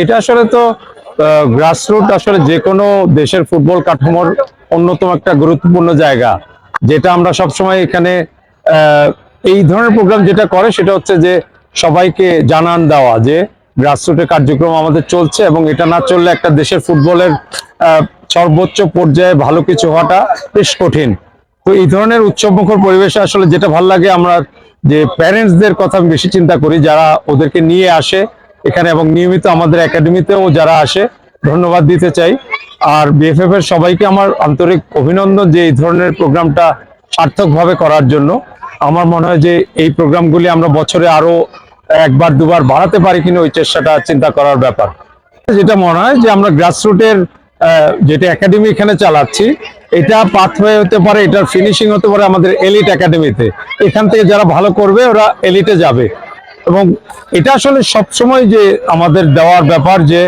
এটা আসলে তো গ্রাসরুট আসলে যে কোনো দেশের ফুটবল কাঠামোর অন্যতম একটা গুরুত্বপূর্ণ জায়গা। যেটা আমরা সবসময় এখানে এই ধরনের প্রোগ্রাম যেটা করে সেটা হচ্ছে যে সবাইকে জানান দেওয়া যে গ্রাসরুটের কার্যক্রম আমাদের চলছে এবং এটা না চললে একটা দেশের ফুটবলের সর্বোচ্চ পর্যায়ে ভালো কিছু হওয়াটা বেশ কঠিন। তো এই ধরনের উৎসবমুখর পরিবেশে আসলে যেটা ভালো লাগে আমরা যে প্যারেন্টসদের কথা আমি বেশি চিন্তা করি, যারা ওদেরকে নিয়ে আসে এখানে এবং নিয়মিত আমাদের একাডেমিতেও যারা আসে, ধন্যবাদ দিতে চাই। আর বিএফএফ এর সবাইকে আমার আন্তরিক অভিনন্দন যে এই ধরনের প্রোগ্রামটা সার্থকভাবে করার জন্য। আমার মনে হয় যে এই প্রোগ্রামগুলি আমরা বছরে আরও একবার, দুবার বাড়াতে পারি কিনা ওই চেষ্টাটা চিন্তা করার ব্যাপার। যেটা মনে হয় যে আমরা গ্রাসরুটের যেটা একাডেমি এখানে চালাচ্ছি, এটা পাথওয়ে হতে পারে, এটার ফিনিশিং হতে পারে আমাদের এলিট একাডেমিতে। এখান থেকে যারা ভালো করবে, ওরা এলিটে যাবে। এবং এটা আসলে সবসময় যে আমাদের দেওয়ার ব্যাপার যে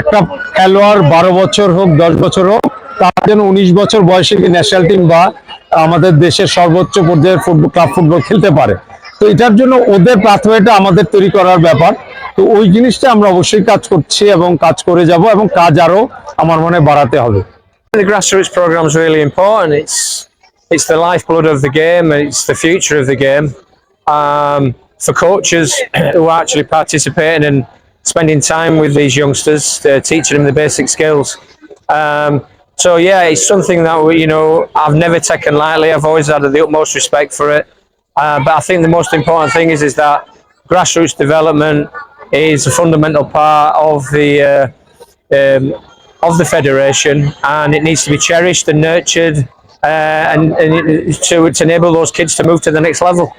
একটা খেলোয়াড় বারো বছর হোক দশ বছর হোক তার জন্য উনিশ বছর বয়সে ন্যাশনাল টিম বা আমাদের দেশের সর্বোচ্চ পর্যায়ের ফুটবল ক্লাব ফুটবল খেলতে পারে তো এটার জন্য ওদের পাথওয়েটা আমাদের তৈরি করার ব্যাপার তো ওই জিনিসটা আমরা অবশ্যই কাজ করছি এবং কাজ করে যাব এবং কাজ আরও আমার মনে বাড়াতে হবে The grassroots program is really important. It's it's the lifeblood of the game. It's the future of the game. Um, for coaches who are actually participating and spending time with these youngsters, uh, teaching them the basic skills. Um, so yeah, it's something that we, you know I've never taken lightly. I've always had the utmost respect for it. Uh, but I think the most important thing is is that grassroots development is a fundamental part of the. Uh, um, of the federation, and it needs to be cherished and nurtured, uh, and, and to, to enable those kids to move to the next level.